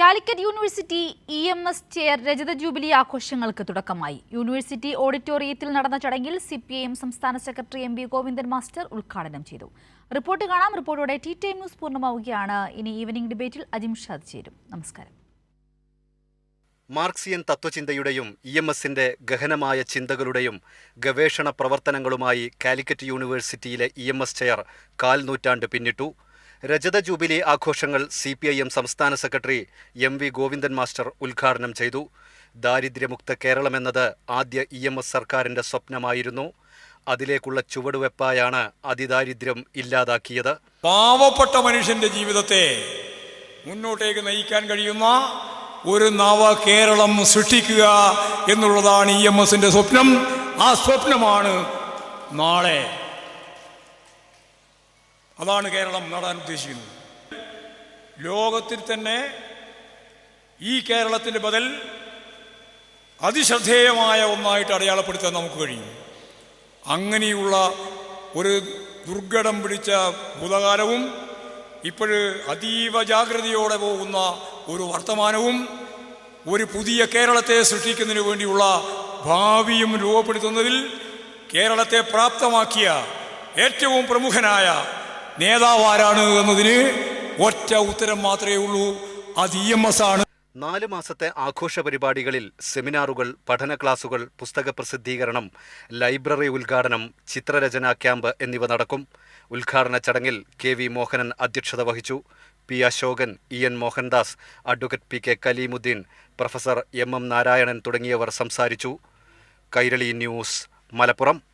Calicut university E M S chair രജത jubilee ആഘോഷങ്ങൾക്ക് തുടക്കമായി. യൂണിവേഴ്സിറ്റി ഓഡിറ്റോറിയത്തിൽ നടന്ന ചടങ്ങിൽ സി പി ഐ എം സംസ്ഥാന secretary M V Govindan master ഉദ്ഘാടനം ചെയ്തു. റിപ്പോർട്ട് കാണാം. റിപ്പോർട്ടോടെ ടി ടൈം ന്യൂസ് പൂർണമാവുകയാണ്. ഇനി ഈവനിംഗ് ഡിബേറ്റിൽ അജിം ഷാദ് ചേരും. നമസ്കാരം. മാർക്സിയൻ തത്വചിന്തയുടെയും ഇ എം എസിന്റെ ഗഹനമായ ചിന്തകളുടെയും ഗവേഷണ പ്രവർത്തനങ്ങളുമായി കാലിക്കറ്റ് യൂണിവേഴ്സിറ്റിയിലെ ഇ എം എസ് ചെയർ കാൽ നൂറ്റാണ്ട് പിന്നിട്ടു. രജത ജൂബിലി ആഘോഷങ്ങൾ സി പി ഐ എം സംസ്ഥാന secretary M V Govindan master ഉദ്ഘാടനം ചെയ്തു. ദാരിദ്ര്യമുക്ത കേരളമെന്നത് ആദ്യ ഇ എം എസ് സർക്കാരിന്റെ സ്വപ്നമായിരുന്നു. അതിലേക്കുള്ള ചുവടുവെപ്പായാണ് അതിദാരിദ്ര്യം ഇല്ലാതാക്കിയത്. പാവപ്പെട്ട മനുഷ്യന്റെ ജീവിതത്തെ മുന്നോട്ടേക്ക് നയിക്കാൻ കഴിയുന്ന ഒരു നവ കേരളം സൃഷ്ടിക്കുക എന്നുള്ളതാണ് ഇ എം എസിന്റെ സ്വപ്നം. ആ സ്വപ്നമാണ് നാളെ അതാണ് കേരളം നേടാൻ ഉദ്ദേശിക്കുന്നത്. ലോകത്തിൽ തന്നെ ഈ കേരളത്തിന്റെ ബദൽ അതിശ്രദ്ധേയമായ ഒന്നായിട്ട് അടയാളപ്പെടുത്താൻ നമുക്ക് കഴിയും. അങ്ങനെയുള്ള ഒരു ദുർഘടം പിടിച്ച ഭൂതകാലവും ഇപ്പോൾ അതീവ ജാഗ്രതയോടെ പോകുന്ന ഒരു വർത്തമാനവും ഒരു പുതിയ കേരളത്തെ സൃഷ്ടിക്കുന്നതിന് വേണ്ടിയുള്ള ഭാവിയും രൂപപ്പെടുത്തുന്നതിൽ കേരളത്തെ പ്രാപ്തമാക്കിയ ഏറ്റവും പ്രമുഖനായ നേതാവ് ആരാണ് എന്നതിന് ഒറ്റ ഉത്തരം മാത്രമേ ഉള്ളൂ. അത് ഇ എം എസ് ആണ്. നാല് മാസത്തെ ആഘോഷ പരിപാടികളിൽ സെമിനാറുകൾ പഠന ക്ലാസുകൾ പുസ്തക പ്രസിദ്ധീകരണം ലൈബ്രറി ഉദ്ഘാടനം ചിത്രരചന ക്യാമ്പ് എന്നിവ നടക്കും. ഉദ്ഘാടന ചടങ്ങിൽ കെ വി മോഹനൻ അധ്യക്ഷത വഹിച്ചു. P Ashokan E N Mohandas advocate P K Kaleemuddin professor M M Narayanan തുടങ്ങിയവർ സംസാരിച്ചു. കൈരളി ന്യൂസ് മലപ്പുറം.